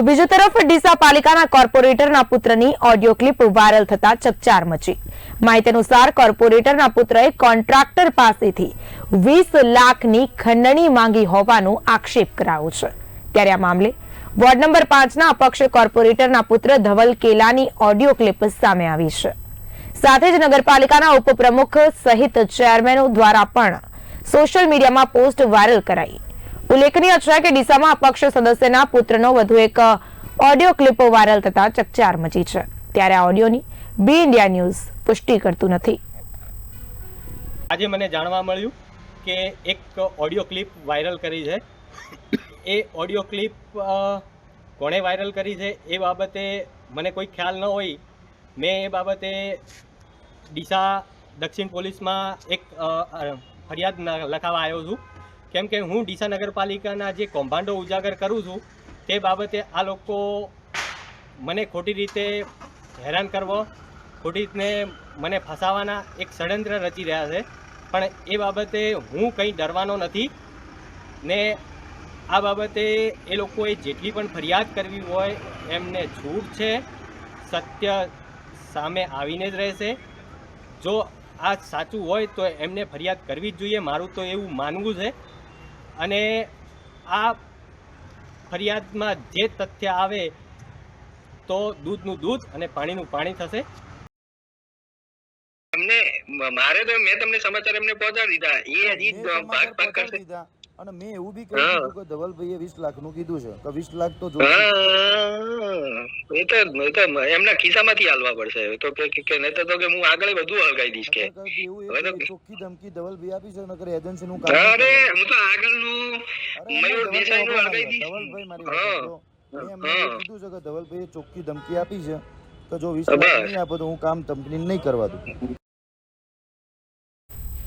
તો બીજી તરફ ડીસા પાલિકાના કોર્પોરેટરના પુત્રની ઓડિયો ક્લિપ વાયરલ થતા ચકચાર મચી. માહિતી અનુસાર કોર્પોરેટરના પુત્રએ કોન્ટ્રાક્ટર પાસેથી વીસ લાખની ખંડણી માંગી હોવાનો આક્ષેપ કરાયો છે. ત્યારે આ મામલે વોર્ડ નંબર પાંચના અપક્ષ કોર્પોરેટરના પુત્ર ધવલ કેલાની ઓડિયો ક્લિપ સામે આવી છે. સાથે જ નગરપાલિકાના ઉપપ્રમુખ સહિત ચેરમેનો દ્વારા પણ સોશિયલ મીડિયામાં પોસ્ટ વાયરલ કરાઈ. ઉલ્લેખનીય છે કે ડીસામાં અપક્ષ સદસ્યના પુત્રનો વધુ એક ઓડિયો ક્લિપ વાયરલ થતા ચકચાર મચી છે. ત્યારે આ ઓડિયોની બી ઇન્ડિયા ન્યૂઝ પુષ્ટિ કરતું નથી. આજે મને જાણવા મળ્યું કે એક ઓડિયો ક્લિપ વાયરલ કરી છે. એ ઓડિયો ક્લિપ કોણે વાયરલ કરી છે એ બાબતે મને કોઈ ખ્યાલ ન હોય. મેં એ બાબતે ડીસા દક્ષિણ પોલીસમાં એક ફરિયાદ લખાવવા આવ્યો છું. કેમ કે હું ડીસા નગરપાલિકાના જે કૌભાંડો ઉજાગર કરું છું, તે બાબતે આ લોકો મને ખોટી રીતે હેરાન કરવો, ખોટી રીતને મને ફસાવાના એક ષડયંત્ર રચી રહ્યા છે. પણ એ બાબતે હું કંઈ ડરવાનો નથી ને આ બાબતે એ લોકોએ જેટલી પણ ફરિયાદ કરવી હોય, એમને છૂટ છે, સત્ય સામે આવીને જ રહેશે. જો આ સાચું હોય તો એમને ફરિયાદ કરવી જ જોઈએ, મારું તો એવું માનવું છે. અને આ ફરિયાદમાં જે તથ્ય આવે તો દૂધનું દૂધ અને પાણીનું પાણી થશે. તમને મારે તો મેં તમને સમાચાર એમને પહોંચાડી દીધા. એ હજી ભાગ ભાગ કરશે. દીધા. અને મેં એવું બી કહ્યું હા. દીધું કે ધવલભાઈએ વીસ લાખનું કીધું છે. કે વીસ લાખ તો જો એ તો એ તો એમના ખિસ્સામાંથી હાલવા પડશે. તો કે નહીં તો તો કે હું આગળ બધું હલગાઈ દઈશ કે. તો- ચોખ્ખી ધમકી ધવલભાઈ આપી છે નકર એજન્સીનું કામ અરે હું તો આગળનું નું મયુર દેસાઈ નું હલગાઈ દઈશ. ધવલભાઈ મારી. મેં કીધું છે કે ધવલભાઈએ ચોખ્ખી ધમકી આપી છે. તો જો વીસ. લાખ નહીં આપો તો હું કામ કંપની નહીં કરવા દઉં.